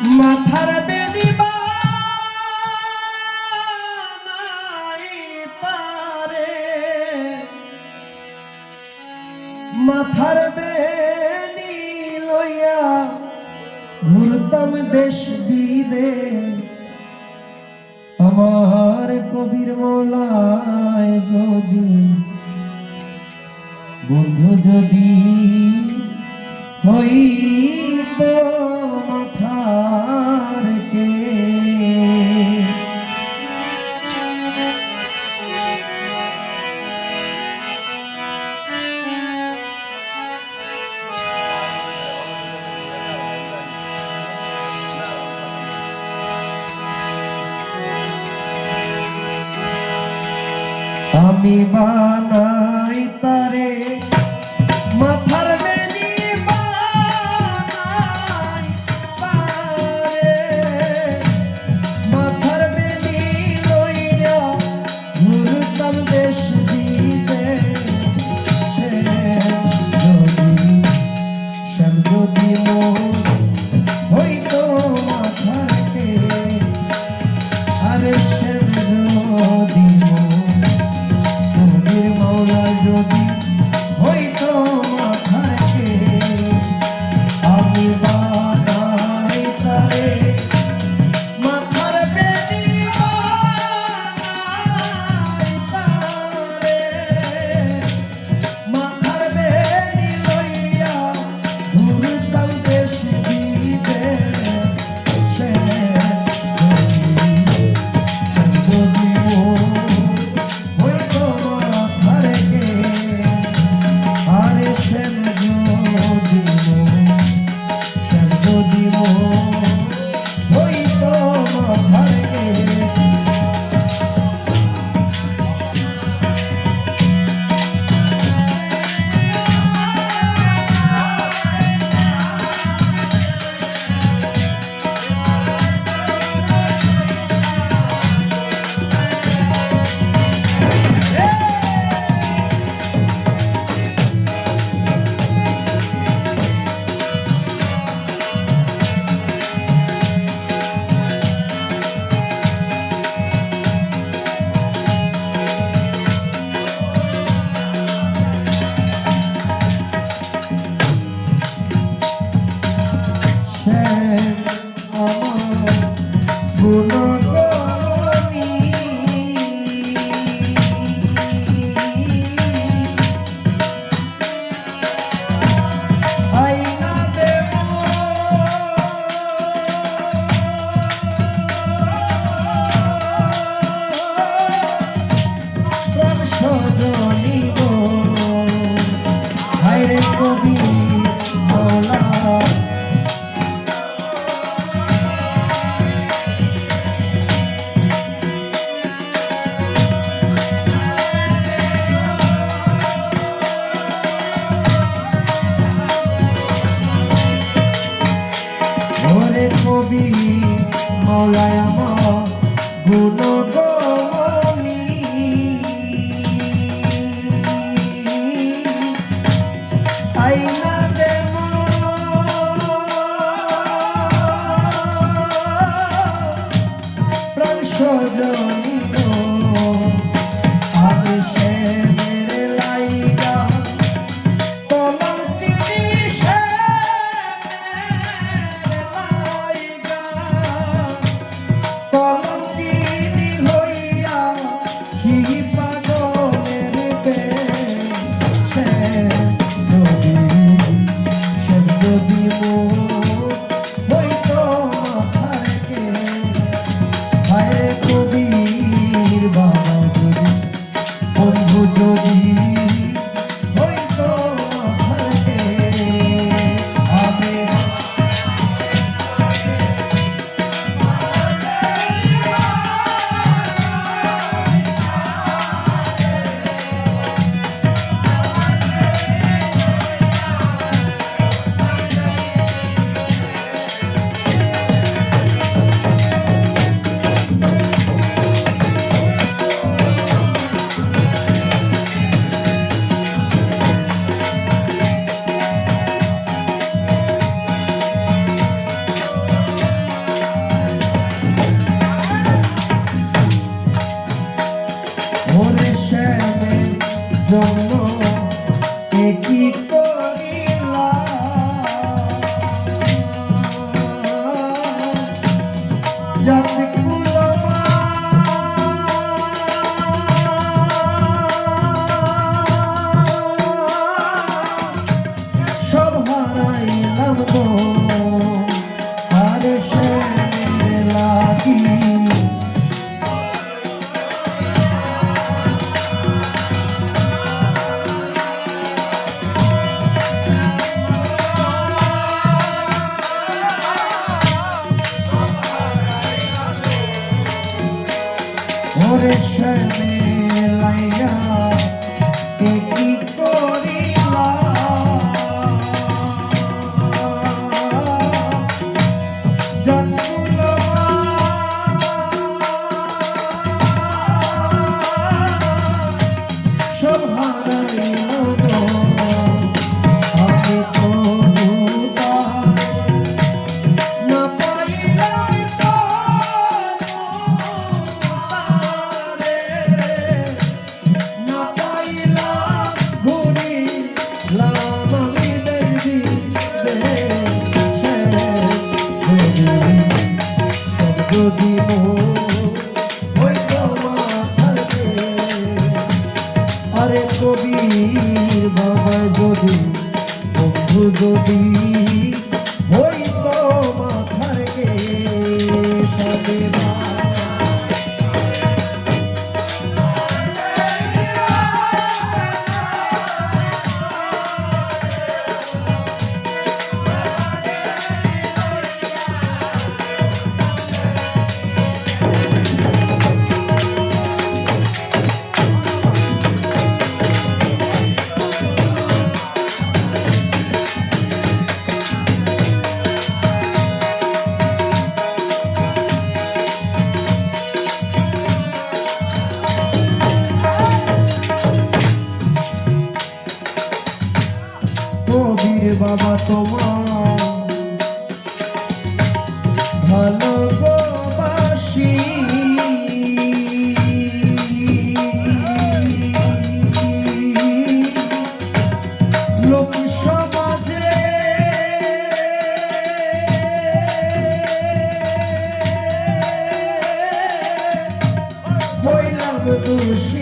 মাথার বেনি পারে। মাথার বেনি লইয়া ঘুরতাম দেশ বিদেশ। আমার কবির মোলায় যদি বন্ধু যদি হই আমি বানাইতা no. его. burning যদি আরে কবির বাবা যদি বন্ধু যদি দুষি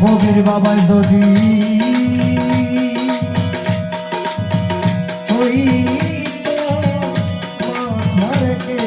কবির বাবাই যদি ওই মাথার কে